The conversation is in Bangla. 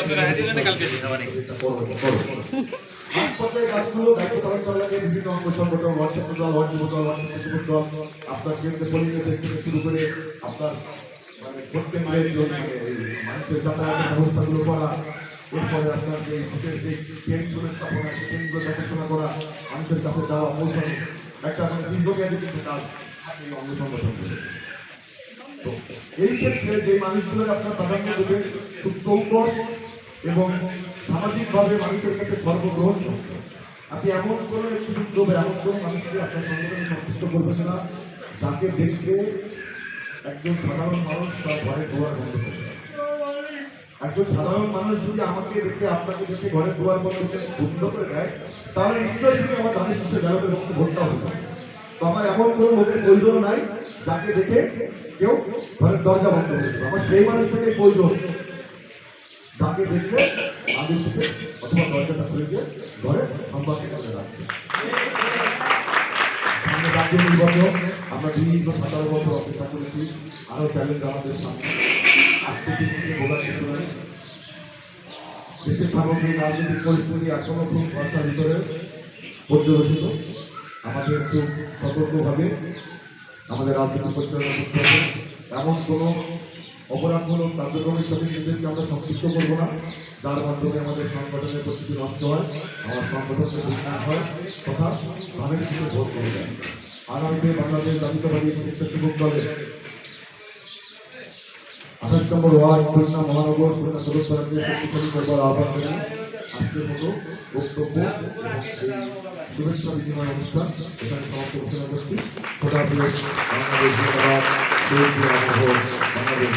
আপনারা কালকে মানে সংগঠন মানে মানে মানুষের যাতায়াতের ব্যবস্থাগুলো করা এরপরে আপনার যে হোটেল যে ট্রেনগুলো স্থাপনা সেই ট্রেনগুলো দেখাশোনা করা মানুষের কাছে যাওয়া পৌঁছানো একটা মানে দীর্ঘমেয়াদী কিন্তু কাজ থাকে সংগঠনগুলো তো এই ক্ষেত্রে যে মানুষগুলোর আপনার প্রাধান্য দেবেন খুব চৌকস এবং সামাজিকভাবে মানুষের কাছে সর্বগ্রহণ আপনি এমন কোনো একটি উদ্যোগ এমন কোনো মানুষকে আপনার সংগঠনে সম্পৃক্ত করবেন না যাকে দেখতে একজন সাধারণ মানুষ তার ঘরে দুয়ার বন্ধ করবে একজন সাধারণ মানুষ যদি আমাকে দেখে, আপনাকে দেখে ঘরে দুয়ার বন্ধ বন্ধ করে দেয়, তাহলে নিশ্চয়ই আমার দানের ব্যালটের বক্সে ভোটটা হবে তো আমার এমন কোনো লোকের প্রয়োজন নাই। যাকে দেখে কেউ ঘরের দরজা বন্ধ করে দেবে আমার সেই মানুষটাকে প্রয়োজন যাকে দেখলে আগে থেকে অথবা দরজাটা খুলে দিয়ে ঘরে করে রাখবে সামনে রাজ্য আমরা দীর্ঘ সতেরো বছর অপেক্ষা করেছি। আরও চ্যালেঞ্জ আমাদের সামনে। আজকে থেকে বলার কিছু দেশের সামগ্রিক রাজনৈতিক পরিস্থিতি এখনও খুব ভরসার ভিতরে পর্যবেসিত। আমাদের খুব সতর্কভাবে আমাদের রাজনীতি পরিচালনা করতে হবে। এমন কোনো অপরাধমূলক কার্যক্রমের সাথে নিজেদেরকে আমরা সম্পৃক্ত করব না। যার মাধ্যমে আমাদের সংগঠনের প্রস্তুতি নষ্ট হয়, আমার সংগঠনকে বিজ্ঞান হয়, তথা ধানের সুযোগ ভোট করে যায় আগামীতে বাংলাদেশ জাতীয়তাবাদী স্বেচ্ছাসেবক দলের আঠাশ নম্বর ওয়ার্ড, খুলনা মহানগর, খুলনা সদর তারাকে শক্তিশালী করবার আহ্বান জানাই। আজকের মতো বক্তব্য শুভেচ্ছা বিনিময় অনুষ্ঠান এখানে সমাপ্ত ঘোষণা করছি। বাংলাদেশ ধন্যবাদ শহীদ বাংলাদেশ